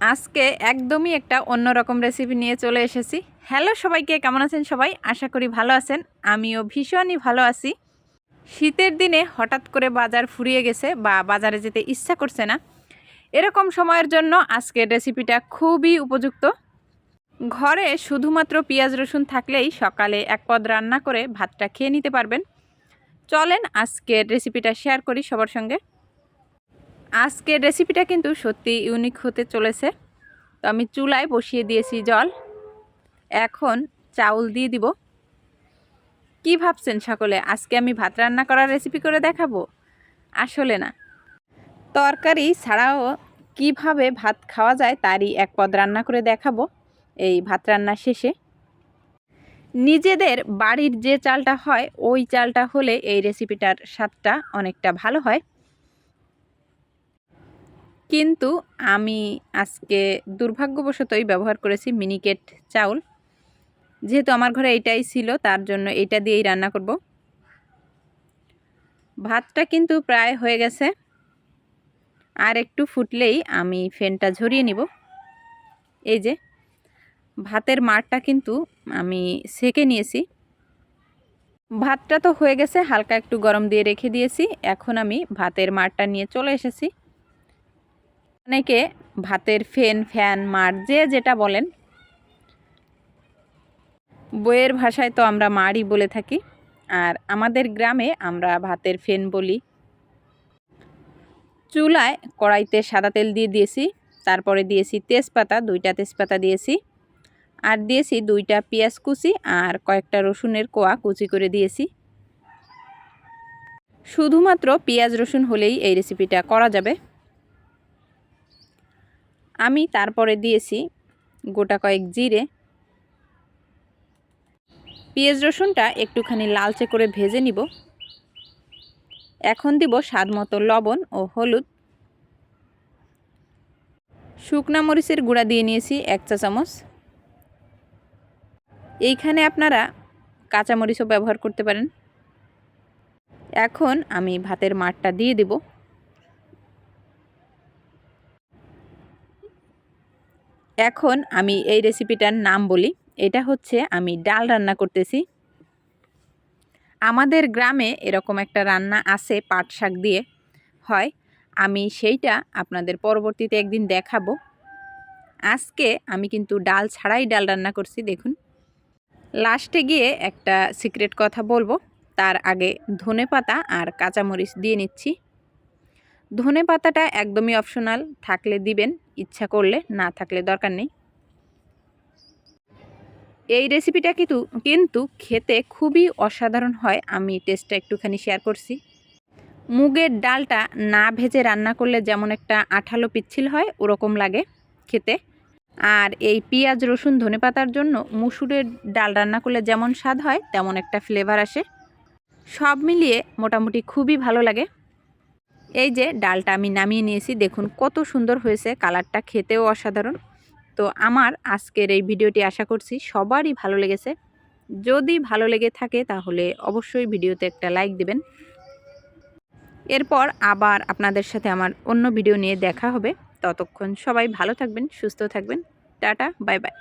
আজকে একদমই একটা অন্যরকম রেসিপি নিয়ে চলে এসেছি। হ্যালো সবাইকে, কেমন আছেন সবাই? আশা করি ভালো আছেন। আমিও ভীষণই ভালো আছি। শীতের দিনে হঠাৎ করে বাজার ফুরিয়ে গেছে বা বাজারে যেতে ইচ্ছা করছে না। এরকম সময়ের জন্য আজকের রেসিপিটা খুবই উপযুক্ত। ঘরে শুধুমাত্র পেঁয়াজ রসুন থাকলেই সকালে এক পদ রান্না করে ভাতটা খেয়ে নিতে পারবেন। চলেন আজকের রেসিপিটা শেয়ার করি সবার সঙ্গে। আজকের রেসিপিটা কিন্তু সত্যি ইউনিক হতে চলেছে। তো আমি চুলায় বসিয়ে দিয়েছি জল। এখন চাউল দিয়ে দিব। কি ভাবছেন সকলে? আজকে আমি ভাত রান্না করার রেসিপি করে দেখাবো? আসলে না। তরকারি ছাড়াও কীভাবে ভাত খাওয়া যায় তারই এক পদ রান্না করে দেখাবো এই ভাত রান্না শেষে। নিজেদের বাড়ির যে চালটা হয়, ওই চালটা হলে এই রেসিপিটার স্বাদটা অনেকটা ভালো হয়। কিন্তু আমি আজকে দুর্ভাগ্যবশতই ব্যবহার করেছি মিনিকেট চাউল। যেহেতু আমার ঘরে এইটাই ছিল, তার জন্য এটা দিয়েই রান্না করব। ভাতটা কিন্তু প্রায় হয়ে গেছে। আর একটু ফুটলেই আমি ফ্যানটা ঝরিয়ে নিব। এই যে, ভাতের মারটা কিন্তু আমি সেকে নিয়েছি। ভাতটা তো হয়ে গেছে, হালকা একটু গরম দিয়ে রেখে দিয়েছি। এখন আমি ভাতের মারটা নিয়ে চলে এসেছি। অনেকে ভাতের ফেন, ফ্যান, মার, যে যেটা বলেন। বইয়ের ভাষায় তো আমরা মারই বলে থাকি, আর আমাদের গ্রামে আমরা ভাতের ফেন বলি। চুলায় কড়াইতে সাদা তেল দিয়ে দিয়েছি, তারপরে দিয়েছি তেজপাতা, দুইটা তেজপাতা দিয়েছি, আর দিয়েছি দুইটা পেঁয়াজ কুচি আর কয়েকটা রসুনের কোয়া কুচি করে দিয়েছি। শুধুমাত্র পেঁয়াজ, রসুন হলেই এই রেসিপিটা করা যাবে। আমি তারপরে দিয়েছি গোটা কয়েক জিরে। পেঁয়াজ রসুনটা একটুখানি লালচে করে ভেজে নিব। এখন দিব স্বাদ মতো লবণ ও হলুদ। শুকনা মরিচের গুঁড়া দিয়ে নিয়েছি এক চা চামচ। এইখানে আপনারা কাঁচামরিচও ব্যবহার করতে পারেন। এখন আমি ভাতের মাঠটা দিয়ে দেব। এখন আমি এই রেসিপিটার নাম বলি। এটা হচ্ছে আমি ডাল রান্না করতেছি। আমাদের গ্রামে এরকম একটা রান্না আছে পাট শাক দিয়ে। হয়, আমি সেইটা আপনাদের পরবর্তীতে একদিন দেখাবো। আজকে আমি কিন্তু ডাল ছাড়াই ডাল রান্না করছি, দেখুন। লাস্টে গিয়ে একটা সিক্রেট কথা বলব। তার আগে ধনে পাতা আর কাঁচামরিচ দিয়ে নিচ্ছি। ধনে পাতাটা একদমই অপশনাল থাকলে দিবেন, ইচ্ছা করলে, না থাকলে দরকার নেই। এই রেসিপিটা কিন্তু কিন্তু খেতে খুবই অসাধারণ হয়, আমি টেস্টটা একটুখানি শেয়ার করছি। মুগের ডালটা না ভেজে রান্না করলে যেমন একটা আঠালো পিচ্ছিল হয়, ওরকম লাগে খেতে। আর এই পেঁয়াজ, রসুন, ধনে পাতার জন্য মুসুরের ডাল রান্না করলে যেমন স্বাদ হয়, তেমন একটা ফ্লেভার আসে। সব মিলিয়ে মোটামুটি খুবই ভালো লাগে। এই যে ডালটা আমি নামিয়ে নিয়েছি, দেখুন কত সুন্দর হয়েছে, কালারটা খেতেও অসাধারণ। তো আমার আজকের এই ভিডিওটি আশা করছি সবারই ভালো লেগেছে। যদি ভালো লেগে থাকে তাহলে অবশ্যই ভিডিওতে একটা লাইক দেবেন। এরপর আবার আপনাদের সাথে আমার অন্য ভিডিও নিয়ে দেখা হবে। ততক্ষণ সবাই ভালো থাকবেন, সুস্থ থাকবেন। Tata, bye bye.